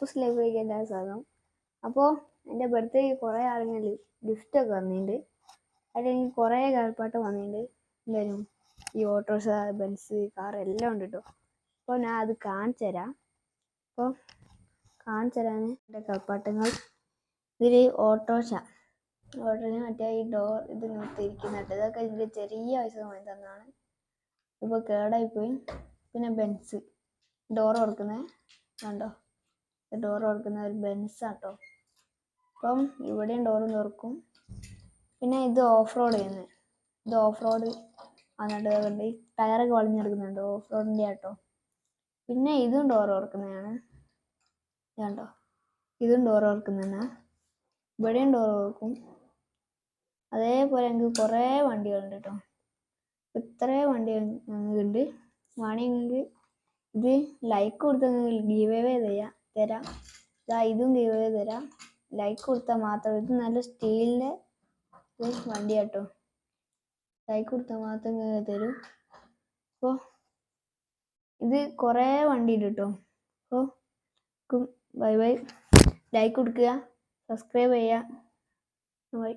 അപ്പൂസ് ലൈബ്രറിക്ക് എല്ലാ സ്വാഗതം അപ്പോൾ എന്റെ ബർത്ത്ഡേക്ക് കുറേ ആളുകൾ ഗിഫ്റ്റൊക്കെ വന്നിട്ടുണ്ട് അതിൽ എനിക്ക് കുറേ കാൽപ്പാട്ട് വന്നിട്ടുണ്ട്. എന്തായാലും ഈ ഓട്ടോറിക്ഷ ബെൻസ് കാർ എല്ലാം ഉണ്ട് കേട്ടോ അപ്പോൾ ഞാൻ അത് കാണിച്ചു തരാം. അപ്പോൾ കാണിച്ചു തരാൻ എന്റെ കളിപ്പാട്ടങ്ങൾ ഇതിൽ ഓട്ടോറിക്ഷ ഓട്ടോറിക്ഷ മറ്റേ ഈ ഡോർ ഇത് നിർത്തിയിരിക്കുന്നുണ്ട്. ഇതൊക്കെ ഇതിന്റെ ചെറിയ വയസ്സ് വാങ്ങി തന്നതാണ് ഇപ്പോൾ കേടായിപ്പോയി. പിന്നെ ബെൻസ് ഡോർ തുറക്കുന്നത് കണ്ടോ? ഡോർ തുറക്കുന്ന ഒരു ബെൻസാട്ടോ അപ്പം ഇവിടെയും ഡോർ തുറക്കും. പിന്നെ ഇത് ഓഫ് റോഡ് ചെയ്യുന്നത് ഇത് ഓഫ് റോഡ് വന്നിട്ട് ഈ ടയറൊക്കെ വളഞ്ഞെടുക്കുന്നുണ്ട് ഓഫ് റോഡിന്റെ ആട്ടോ. പിന്നെ ഇതും ഡോർ തുറക്കുന്നതാണ്. കേട്ടോ ഇതും ഡോർ തുറക്കുന്നതാണ്. ഇവിടെയും ഡോർ തുറക്കും. അതേപോലെ എനിക്ക് കുറേ വണ്ടികളുണ്ട് കേട്ടോ. ഇത്രയും വണ്ടി ഞങ്ങൾക്കുണ്ട് വേണമെങ്കിൽ ഇത് ലൈക്ക് കൊടുത്ത് ഗീവ് തരാം തരാം. ഇതാ ഇതും ഗീവ് തരാം. ലൈക്ക് കൊടുത്താൽ മാത്രം ഇത് നല്ല സ്റ്റീലിന്റെ വണ്ടി കേട്ടോ ലൈക്ക് കൊടുത്താൽ മാത്രം തരും. അപ്പോൾ ഇത് കുറേ വണ്ടി ഉണ്ട് കേട്ടോ അപ്പോൾ ബൈ ബൈ ലൈക്ക് കൊടുക്കുക സബ്സ്ക്രൈബ് ചെയ്യുക. ബൈ